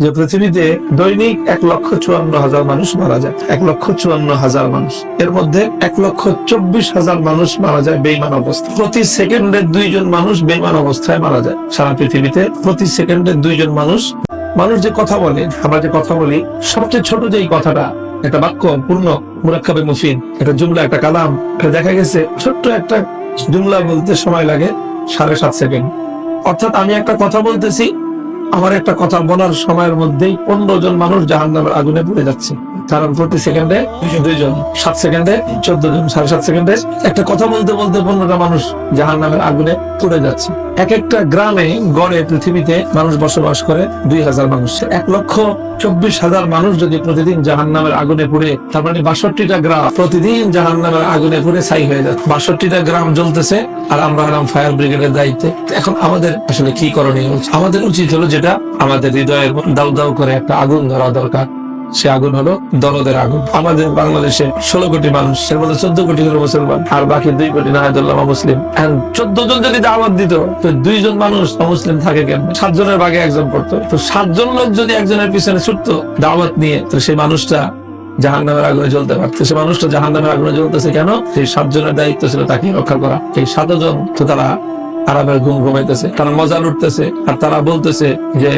যে পৃথিবীতে দৈনিক এক লক্ষ চুয়ান্ন হাজার মানুষ মারা যায়। এক লক্ষ চুয়ান্ন হাজার মানুষ। এর মধ্যে এক লক্ষ চব্বিশ হাজার মানুষ মারা যায় বেইমান অবস্থা প্রতি সেকেন্ডে দুইজন মানুষ বেইমান অবস্থায় মারা যায়। সারা পৃথিবীতে প্রতি সেকেন্ডে দুইজন মানুষ। মানুষ যে কথা বলে, আমরা যে কথা বলি, সবচেয়ে ছোট যে কথাটা, একটা বাক্য পূর্ণ, মুরাক্কাবে মুফিন, একটা জুমলা, একটা কালাম, এটা দেখা গেছে ছোট্ট একটা জুমলা বলতে সময় লাগে সাড়ে সাত সেকেন্ড। অর্থাৎ আমি একটা কথা বলতেছি আমার একটা কথা বলার সময়ের মধ্যেই পনেরো জন মানুষ জাহান নামের আগুনে পড়ে যাচ্ছে। কারণ প্রতি সেকেন্ডে, দুইজন, সাত সেকেন্ডে চোদ্দ জন সাড়ে সাত সেকেন্ডে। একটা কথা বলতে বলতে পনেরোটা মানুষ জাহান নামের আগুনে পড়ে যাচ্ছে। এক একটা গ্রামে, গড়ে পৃথিবীতে মানুষ বসবাস করে দুই হাজার মানুষ। এক লক্ষ চব্বিশ হাজার মানুষ যদি প্রতিদিন জাহান নামের আগুনে পুড়ে, তার মানে বাষট্টিটা গ্রাম প্রতিদিন জাহান নামের আগুনে পুড়ে ছাই হয়ে যাচ্ছে। বাষট্টিটা গ্রাম জ্বলতেছে, আর আমরা হলাম ফায়ার ব্রিগেডের দায়িত্বে। এখন আমাদের আসলে কি করণীয়? আমাদের উচিত হলো যেটা আমাদের হৃদয়ের দাউ দাউ করে একটা আগুন ধরা দরকার। সে আগুন হলো দরদের আগুন। আমাদের বাংলাদেশে ষোলো কোটি মানুষ, এর মধ্যে চোদ্দ কোটি হলো মুসলমান, আর বাকি দুই কোটি নাহাদুল্লাহ মুসলিম চোদ্দ জন যদি দাওয়াত দিত, তো দুইজন মানুষ মুসলিম থাকে কেন সাতজনের ভাগে একজন পড়তো। তো সাতজন লোক যদি একজনের পিছনে ছুটতো দাওয়াত নিয়ে, তো সেই মানুষটা জাহান নামের আগুনে জ্বলতে পারতো। সে মানুষটা জাহান নামের আগুনে জ্বলতেছে কেন? সেই সাতজনের দায়িত্ব ছিল তাকে রক্ষা করা। এই সাতজন তো তারা আরামের ঘুম ঘুমাইতেছে, তারা মজা লুটতেছে, আর তারা বলতেছে যে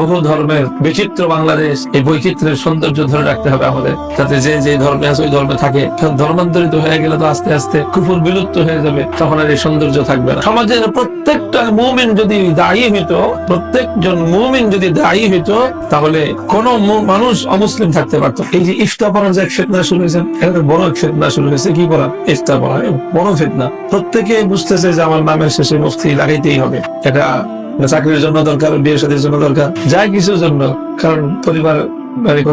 বহু ধর্মের বিচিত্র বাংলাদেশ এই বৈচিত্র্যের সৌন্দর্য ধরে রাখতে হবে আমাদের, যাতে যে যে ধর্মে আছে ওই ধর্মে থাকে। ধর্মান্তরিত হয়ে গেলে তো আস্তে আস্তে কুকুর বিলুপ্ত হয়ে যাবে, তখন আর এই সৌন্দর্য থাকবে না। সমাজের প্রত্যেকটা মুমিন যদি দায়ী হইতো, প্রত্যেকজন মুমিন যদি দায়ী হইতো, তাহলে কোন মানুষ অমুসলিম থাকতে পারতো। এই যে ইফতা পড়ার যে এক ফেতনা শুরু হয়েছে, এটা বড় এক ফেতনা শুরু হয়েছে, কি পড়া ইফতা পড়া বড় ফেতনা। প্রত্যেকে বুঝতেছে যে আমার নামের শেষে মুফতি লাগাইতেই হবে। এটা চাকরির জন্য দরকার বিয়ে সাথীর জন্য দরকার, যা কিছুর জন্য। কারণ পরিবার যাই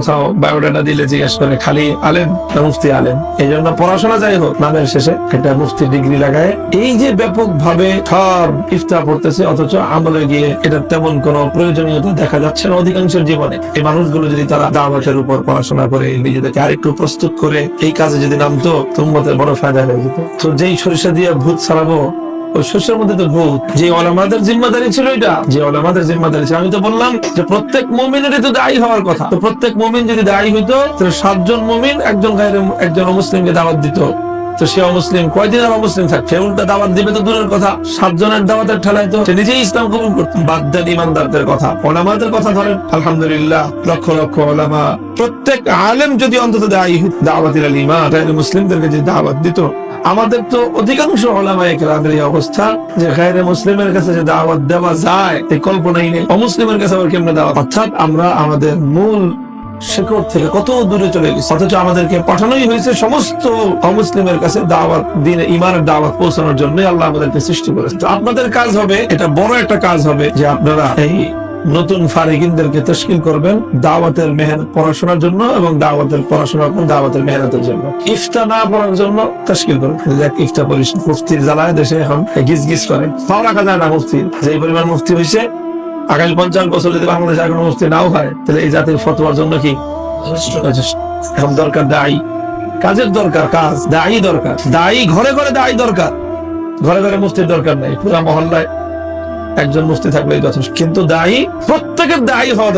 অধিকাংশের জীবনে। এই মানুষগুলো যদি তারা দাওয়াতের উপর পড়াশোনা করে, নিজেদেরকে আরেকটু প্রস্তুত করে, এই কাজে যদি নামতো তোমাদের বড় ফায়দা হয়ে যেত। তো যেই সরিষা দিয়ে ভূত ছাড়াবো ওই শস্যের মধ্যে তো ভূত। যে ওলামাদের জিম্মাদারি ছিল এটা, যে ওলামাদের জিম্মাদারি ছিল। আমি তো বললাম যে প্রত্যেক মুমিনের তো দায়ী হওয়ার কথা। তো প্রত্যেক মুমিন যদি দায়ী হইতো, তাহলে সাতজন মুমিন একজন গায়ের, একজন মুসলিমকে দাওয়াত দিত। তো সে অমুসলিম। কয়দিন আর অমুসলিম থাকছে উল্টা দাওয়াত দিবে তো দূরের কথা। সাতজনের দাওয়াতের ঠেলায় তো সে নিজেই ইসলাম কবুল করতো। বাদ ইমানদারদের কথা। ওলামাদের কথা ধরেন আলহামদুলিল্লাহ লক্ষ লক্ষ ওলামা। প্রত্যেক আলেম যদি অন্তত দায়ী হইতো, দাওয়াতিল আল ইমান তাহলে মুসলিমদেরকে যে দাওয়াত দিত আমাদের তো অধিকাংশ ওলামা একরামের এই অবস্থা যে গায়রে মুসলিমের কাছে যে দাওয়াত দেওয়া যায় এই কল্পনাই নেই। অমুসলিমের কাছে আবার কেমনে দাওয়াত? অর্থাৎ আমরা আমাদের মূল শেকড় থেকে কত দূরে চলে গেছি। অথচ আমাদেরকে পাঠানোই হয়েছে সমস্ত অমুসলিমের কাছে দাওয়াত, দিন ইমানের দাওয়াত পৌঁছানোর জন্য আল্লাহ আমাদেরকে সৃষ্টি করেছে। তো আপনাদের কাজ হবে, এটা বড় একটা কাজ হবে, যে আপনারা এই নতুন ফারিকিনদেরকে তশকিল করবেন দাওয়াতের মেহনত পড়াশোনার জন্য এবং দাওয়াতের পড়াশোনা এবং দাওয়াতের মেহনতের জন্য। ইফতা না পড়ার জন্য তশকিল করবেন। দেখ ইফতা পড়িস। মুফতির জ্বালায় দেশে এখন গিজ গিজ করে। পাও রাখা যায় না মুফতি। যে পরিমাণ মুফতি হয়েছে আগামী পঞ্চাশ বছর যদি বাংলাদেশে এখন অবস্থা নাও হয় তাহলে এই জাতির ফতোয়ার জন্য কি? এখন দরকার দায়ী। কাজের দরকার কাজ। দায়ী দরকার। দায়ী ঘরে ঘরে দায়ী দরকার। ঘরে ঘরে মুস্তির দরকার নাই। পুরা মহল্লায় একজন মুফতি থাকলে যথেষ্ট। কিন্তু দায়ী প্রত্যেকের দায়ী হওয়া দরকার।